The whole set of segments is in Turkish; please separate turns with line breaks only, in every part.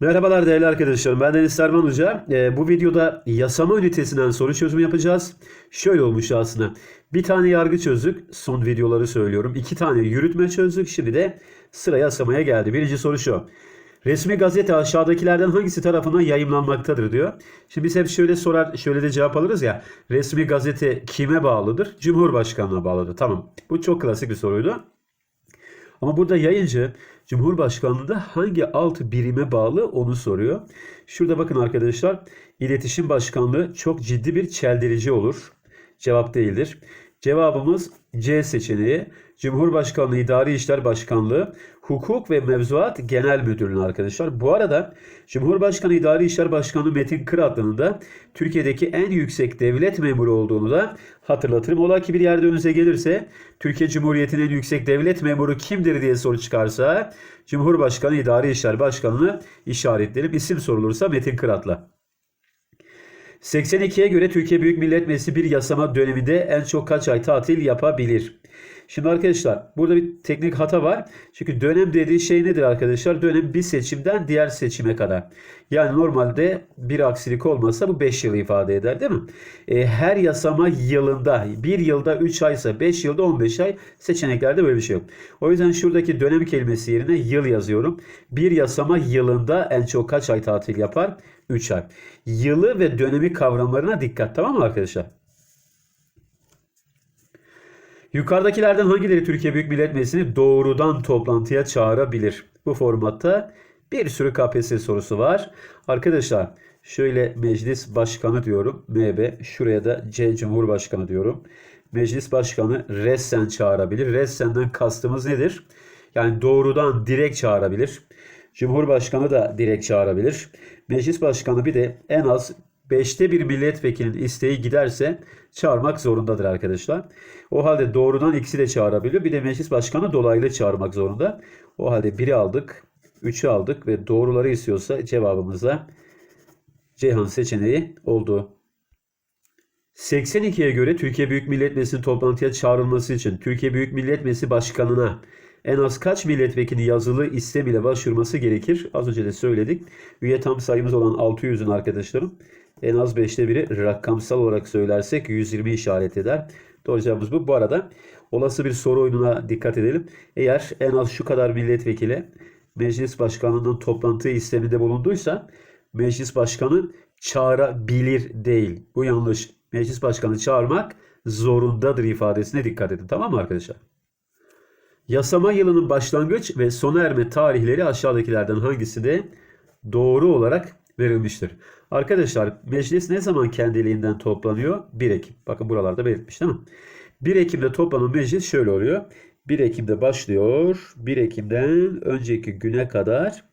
Merhabalar değerli arkadaşlarım. Ben Deniz Serman Hoca. Ee, bu videoda yasama ünitesinden soru çözümü yapacağız. Şöyle olmuş aslında. Bir tane yargı çözdük. Son videoları söylüyorum. İki tane yürütme çözdük. Şimdi de sıra yasamaya geldi. Birinci soru şu. Resmi gazete aşağıdakilerden hangisi tarafından yayımlanmaktadır diyor. Şimdi biz hep şöyle sorar, şöyle de cevap alırız ya. Resmi gazete kime bağlıdır? Cumhurbaşkanına bağlıdır. Tamam. Bu çok klasik bir soruydu. Ama burada yayıncı Cumhurbaşkanlığında hangi alt birime bağlı onu soruyor. Şurada bakın arkadaşlar iletişim başkanlığı çok ciddi bir çeldirici olur. Cevap değildir. Cevabımız C seçeneği. Cumhurbaşkanlığı İdari İşler Başkanlığı Hukuk ve Mevzuat Genel Müdürlüğü arkadaşlar. Bu arada Cumhurbaşkanı İdari İşler Başkanı Metin Kıratlı'nın da Türkiye'deki en yüksek devlet memuru olduğunu da hatırlatırım. Ola ki bir yerde önünüze gelirse Türkiye Cumhuriyeti'nin en yüksek devlet memuru kimdir diye soru çıkarsa Cumhurbaşkanı İdari İşler Başkanı'nı işaretlerim. İsim sorulursa Metin Kıratlı. 82'ye göre Türkiye Büyük Millet Meclisi bir yasama döneminde en çok kaç ay tatil yapabilir? Şimdi arkadaşlar burada bir teknik hata var. Çünkü dönem dediği şey nedir arkadaşlar? Dönem bir seçimden diğer seçime kadar. Yani normalde bir aksilik olmasa bu 5 yılı ifade eder değil mi? E, her yasama yılında bir yılda 3 aysa 5 yılda 15 ay seçeneklerde böyle bir şey yok. O yüzden şuradaki dönem kelimesi yerine yıl yazıyorum. Bir yasama yılında en çok kaç ay tatil yapar? 3 ay. Yılı ve dönemi kavramlarına dikkat tamam mı arkadaşlar? Yukarıdakilerden hangileri Türkiye Büyük Millet Meclisi'ni doğrudan toplantıya çağırabilir? Bu formatta bir sürü KPSS sorusu var. Arkadaşlar şöyle meclis başkanı diyorum. MB. Şuraya da C Cumhurbaşkanı diyorum. Meclis başkanı ressen çağırabilir. Ressenden kastımız nedir? Yani doğrudan direkt çağırabilir. Cumhurbaşkanı da direkt çağırabilir. Meclis başkanı bir de en az 5'te bir milletvekilinin isteği giderse çağırmak zorundadır arkadaşlar. O halde doğrudan ikisi de çağırabiliyor. Bir de meclis başkanı dolaylı çağırmak zorunda. O halde biri aldık, üçü aldık ve doğruları istiyorsa cevabımız da Ceyhan seçeneği oldu. 82'ye göre Türkiye Büyük Millet Meclisi'nin toplantıya çağrılması için Türkiye Büyük Millet Meclisi Başkanı'na en az kaç milletvekili yazılı istem ile başvurması gerekir? Az önce de söyledik. Üye tam sayımız olan 600'ün arkadaşlarım en az 5'te biri rakamsal olarak söylersek 120 işaret eder. Doğru bu. Bu arada olası bir soru oyununa dikkat edelim. Eğer en az şu kadar milletvekili meclis başkanının toplantı isteminde bulunduysa meclis başkanı çağırabilir değil. Bu yanlış. Meclis başkanı çağırmak zorundadır ifadesine dikkat edin. Tamam mı arkadaşlar? Yasama yılının başlangıç ve sona erme tarihleri aşağıdakilerden hangisi de doğru olarak verilmiştir. Arkadaşlar meclis ne zaman kendiliğinden toplanıyor? 1 Ekim. Bakın buralarda belirtmiş değil mi? 1 Ekim'de toplanan meclis şöyle oluyor. 1 Ekim'de başlıyor. 1 Ekim'den önceki güne kadar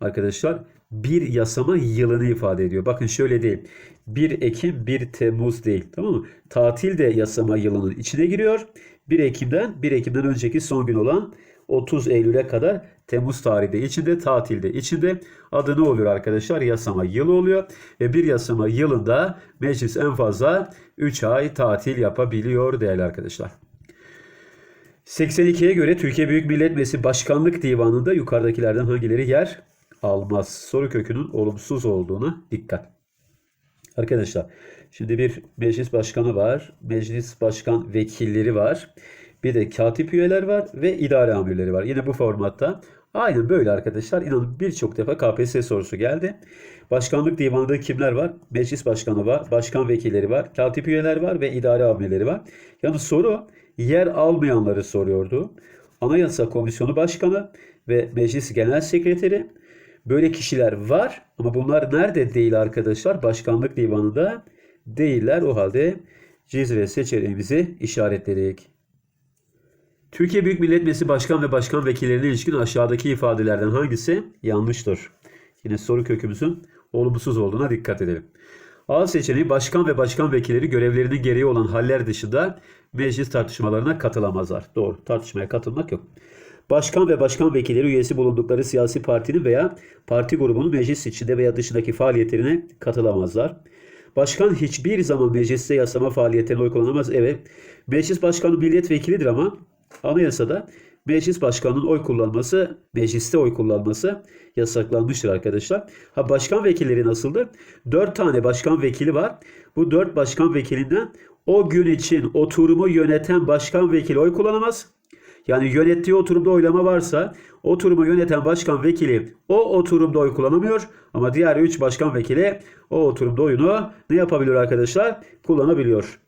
arkadaşlar bir yasama yılını ifade ediyor. Bakın şöyle değil. 1 Ekim 1 Temmuz değil. Tamam mı? Tatil de yasama yılının içine giriyor. 1 Ekim'den 1 Ekim'den önceki son gün olan 30 Eylül'e kadar Temmuz tarihi de içinde, tatilde içinde adı ne oluyor arkadaşlar? Yasama yılı oluyor. Ve bir yasama yılında meclis en fazla 3 ay tatil yapabiliyor değerli arkadaşlar. 82'ye göre Türkiye Büyük Millet Meclisi Başkanlık Divanı'nda yukarıdakilerden hangileri yer almaz? Soru kökünün olumsuz olduğuna dikkat. Arkadaşlar şimdi bir meclis başkanı var. Meclis başkan vekilleri var. Bir de katip üyeler var ve idare amirleri var. Yine bu formatta. Aynen böyle arkadaşlar. İnanın birçok defa KPSS sorusu geldi. Başkanlık divanında kimler var? Meclis başkanı var, başkan vekilleri var, katip üyeler var ve idare amirleri var. Yalnız soru yer almayanları soruyordu. Anayasa Komisyonu Başkanı ve Meclis Genel Sekreteri böyle kişiler var ama bunlar nerede değil arkadaşlar? Başkanlık divanında değiller. O halde Cizre seçeneğimizi işaretledik. Türkiye Büyük Millet Meclisi Başkan ve Başkan Vekillerine ilişkin aşağıdaki ifadelerden hangisi yanlıştır? Yine soru kökümüzün olumsuz olduğuna dikkat edelim. A seçeneği başkan ve başkan vekilleri görevlerinin gereği olan haller dışında meclis tartışmalarına katılamazlar. Doğru. Tartışmaya katılmak yok. Başkan ve başkan vekilleri üyesi bulundukları siyasi partinin veya parti grubunun meclis içinde veya dışındaki faaliyetlerine katılamazlar. Başkan hiçbir zaman mecliste yasama faaliyetlerine oy kullanamaz. Evet. Meclis başkanı milletvekilidir ama anayasada meclis başkanının oy kullanması, mecliste oy kullanması yasaklanmıştır arkadaşlar. Ha başkan vekilleri nasıldır? 4 tane başkan vekili var. Bu 4 başkan vekilinden o gün için oturumu yöneten başkan vekili oy kullanamaz. Yani yönettiği oturumda oylama varsa oturumu yöneten başkan vekili o oturumda oy kullanamıyor. Ama diğer 3 başkan vekili o oturumda oyunu ne yapabiliyor arkadaşlar? Kullanabiliyor.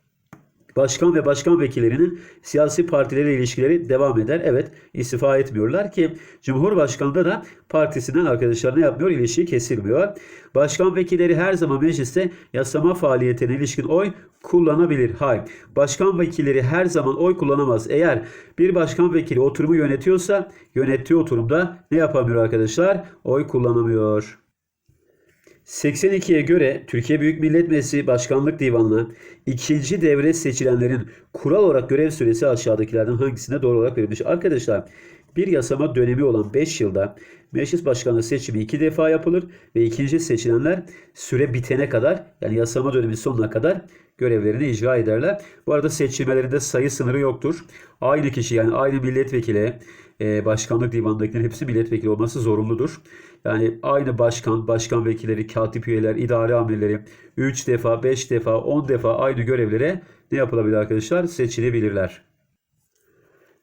Başkan ve başkan vekillerinin siyasi partilere ilişkileri devam eder. Evet istifa etmiyorlar ki Cumhurbaşkanı da partisinden arkadaşlar ne yapmıyor? İlişki kesilmiyor. Başkan vekilleri her zaman mecliste yasama faaliyetine ilişkin oy kullanabilir. Hayır. Başkan vekilleri her zaman oy kullanamaz. Eğer bir başkan vekili oturumu yönetiyorsa yönettiği oturumda ne yapamıyor arkadaşlar? Oy kullanamıyor. 82'ye göre Türkiye Büyük Millet Meclisi Başkanlık Divanı'na ikinci devre seçilenlerin kural olarak görev süresi aşağıdakilerden hangisine doğru olarak verilmiş? Arkadaşlar bir yasama dönemi olan 5 yılda meclis başkanı seçimi iki defa yapılır ve ikinci seçilenler süre bitene kadar yani yasama dönemi sonuna kadar görevlerini icra ederler. Bu arada seçilmelerinde sayı sınırı yoktur. Aynı kişi yani aynı milletvekili e, başkanlık divanındakilerin hepsi milletvekili olması zorunludur. Yani aynı başkan, başkan vekilleri, katip üyeler, idare amirleri 3 defa, 5 defa, 10 defa aynı görevlere ne yapılabilir arkadaşlar? Seçilebilirler.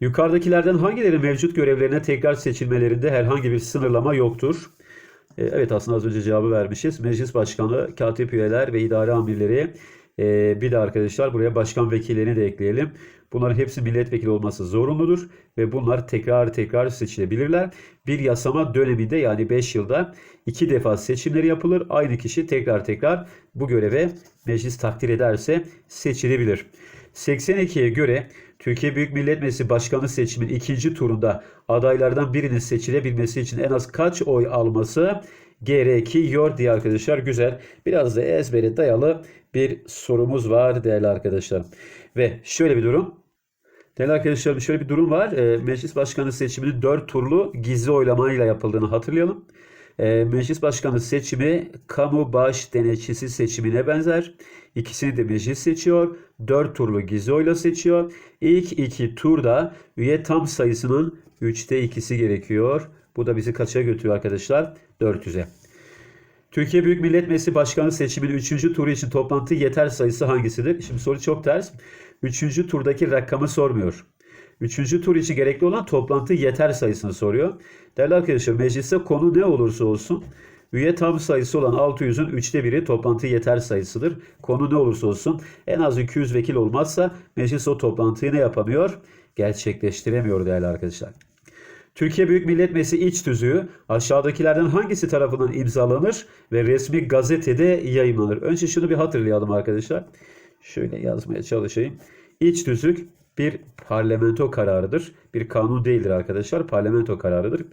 Yukarıdakilerden hangileri mevcut görevlerine tekrar seçilmelerinde herhangi bir sınırlama yoktur? E, Evet aslında az önce cevabı vermişiz. Meclis başkanı, katip üyeler ve idare amirleri e, bir de arkadaşlar buraya başkan vekillerini de ekleyelim. Bunların hepsi milletvekili olması zorunludur ve bunlar tekrar tekrar seçilebilirler. Bir yasama döneminde yani 5 yılda iki defa seçimleri yapılır. Aynı kişi tekrar tekrar bu göreve meclis takdir ederse seçilebilir. 82'ye göre Türkiye Büyük Millet Meclisi Başkanı seçimin ikinci turunda adaylardan birinin seçilebilmesi için en az kaç oy alması gerekiyor diye arkadaşlar. Güzel. Biraz da ezbere dayalı bir sorumuz var değerli arkadaşlar. Ve şöyle bir durum. Değerli arkadaşlarım şöyle bir durum var. E, meclis başkanı seçiminin 4 turlu gizli oylamayla yapıldığını hatırlayalım. E, meclis başkanı seçimi kamu baş denetçisi seçimine benzer. İkisini de meclis seçiyor. 4 turlu gizli oyla seçiyor. İlk iki turda üye tam sayısının 3'te 2'si gerekiyor. Bu da bizi kaça götürüyor arkadaşlar? 400'e. Türkiye Büyük Millet Meclisi Başkanı seçiminin 3. turu için toplantı yeter sayısı hangisidir? Şimdi soru çok ters. 3. turdaki rakamı sormuyor. 3. tur için gerekli olan toplantı yeter sayısını soruyor. Değerli arkadaşlar mecliste konu ne olursa olsun üye tam sayısı olan 600'ün 3'te biri toplantı yeter sayısıdır. Konu ne olursa olsun en az 200 vekil olmazsa meclis o toplantıyı ne yapamıyor? Gerçekleştiremiyor değerli arkadaşlar. Türkiye Büyük Millet Meclisi iç tüzüğü aşağıdakilerden hangisi tarafından imzalanır ve resmi gazetede yayınlanır? Önce şunu bir hatırlayalım arkadaşlar. Şöyle yazmaya çalışayım. İç tüzük bir parlamento kararıdır. Bir kanun değildir arkadaşlar. Parlamento kararıdır.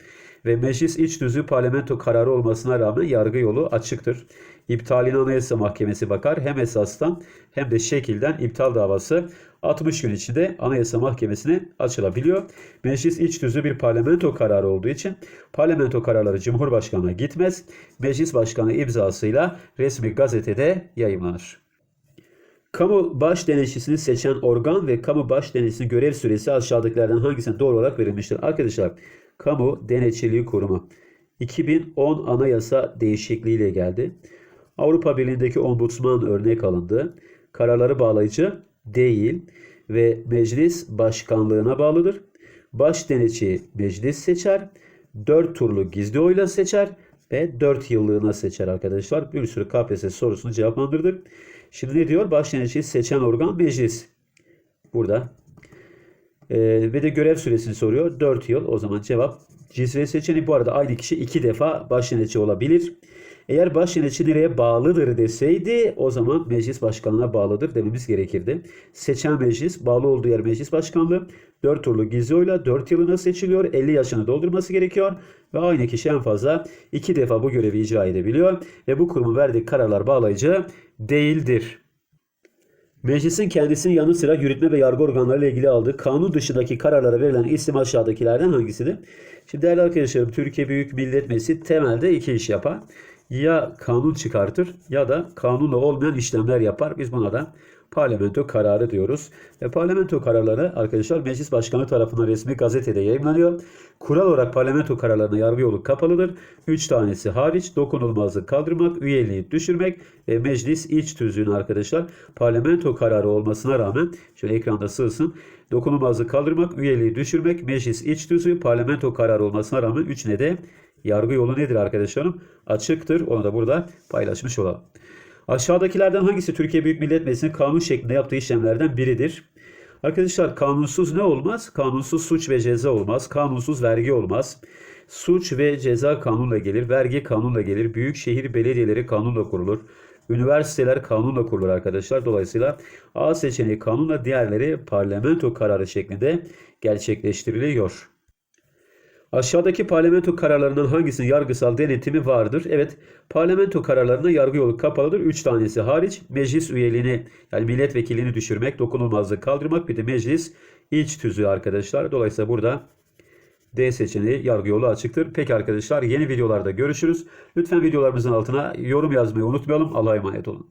Ve meclis iç tüzüğü parlamento kararı olmasına rağmen yargı yolu açıktır. İptaline Anayasa Mahkemesi bakar. Hem esastan hem de şekilden iptal davası 60 gün içinde Anayasa Mahkemesi'ne açılabiliyor. Meclis iç tüzüğü bir parlamento kararı olduğu için parlamento kararları Cumhurbaşkanı'na gitmez. Meclis Başkanı imzasıyla resmi gazetede yayımlanır. Kamu baş denetçisini seçen organ ve kamu baş denetçisinin görev süresi aşağıdakilerden hangisine doğru olarak verilmiştir? Arkadaşlar Kamu Denetçiliği Kurumu 2010 anayasa değişikliğiyle geldi. Avrupa Birliği'ndeki ombudsman örnek alındı. Kararları bağlayıcı değil ve meclis başkanlığına bağlıdır. Baş denetçi meclis seçer. 4 turlu gizli oyla seçer ve 4 yıllığına seçer arkadaşlar. Bir sürü KPSS sorusunu cevaplandırdık. Şimdi ne diyor? Baş denetçiyi seçen organ meclis. Burada. Ee, ve de görev süresini soruyor. 4 yıl. O zaman cevap cinsiyet seçeneği. Bu arada aynı kişi 2 defa baş olabilir. Eğer baş yönetici nereye bağlıdır deseydi o zaman meclis başkanlığına bağlıdır dememiz gerekirdi. Seçen meclis bağlı olduğu yer meclis başkanlığı 4 turlu gizli oyla 4 yılına seçiliyor. 50 yaşını doldurması gerekiyor ve aynı kişi en fazla 2 defa bu görevi icra edebiliyor ve bu kurumun verdiği kararlar bağlayıcı değildir. Meclisin kendisinin yanı sıra yürütme ve yargı organları ile ilgili aldığı kanun dışındaki kararlara verilen isim aşağıdakilerden hangisidir? Şimdi değerli arkadaşlarım Türkiye Büyük Millet Meclisi temelde iki iş yapar. Ya kanun çıkartır ya da kanunla olmayan işlemler yapar. Biz buna da parlamento kararı diyoruz. Ve parlamento kararları arkadaşlar meclis başkanı tarafından resmi gazetede yayınlanıyor. Kural olarak parlamento kararlarına yargı yolu kapalıdır. 3 tanesi hariç dokunulmazlık kaldırmak, üyeliği düşürmek ve meclis iç tüzüğünü arkadaşlar parlamento kararı olmasına rağmen şöyle ekranda sığsın. Dokunulmazlık kaldırmak, üyeliği düşürmek, meclis iç tüzüğü parlamento kararı olmasına rağmen 3 ne yargı yolu nedir arkadaşlarım? Açıktır. Onu da burada paylaşmış olalım. Aşağıdakilerden hangisi Türkiye Büyük Millet Meclisi'nin kanun şeklinde yaptığı işlemlerden biridir? Arkadaşlar kanunsuz ne olmaz? Kanunsuz suç ve ceza olmaz. Kanunsuz vergi olmaz. Suç ve ceza kanunla gelir. Vergi kanunla gelir. Büyükşehir belediyeleri kanunla kurulur. Üniversiteler kanunla kurulur arkadaşlar. Dolayısıyla A seçeneği kanunla diğerleri parlamento kararı şeklinde gerçekleştiriliyor. Aşağıdaki parlamento kararlarından hangisinin yargısal denetimi vardır? Evet, parlamento kararlarında yargı yolu kapalıdır. 3 tanesi hariç meclis üyeliğini yani milletvekilliğini düşürmek, dokunulmazlık kaldırmak bir de meclis iç tüzüğü arkadaşlar. Dolayısıyla burada D seçeneği yargı yolu açıktır. Peki arkadaşlar yeni videolarda görüşürüz. Lütfen videolarımızın altına yorum yazmayı unutmayalım. Allah'a emanet olun.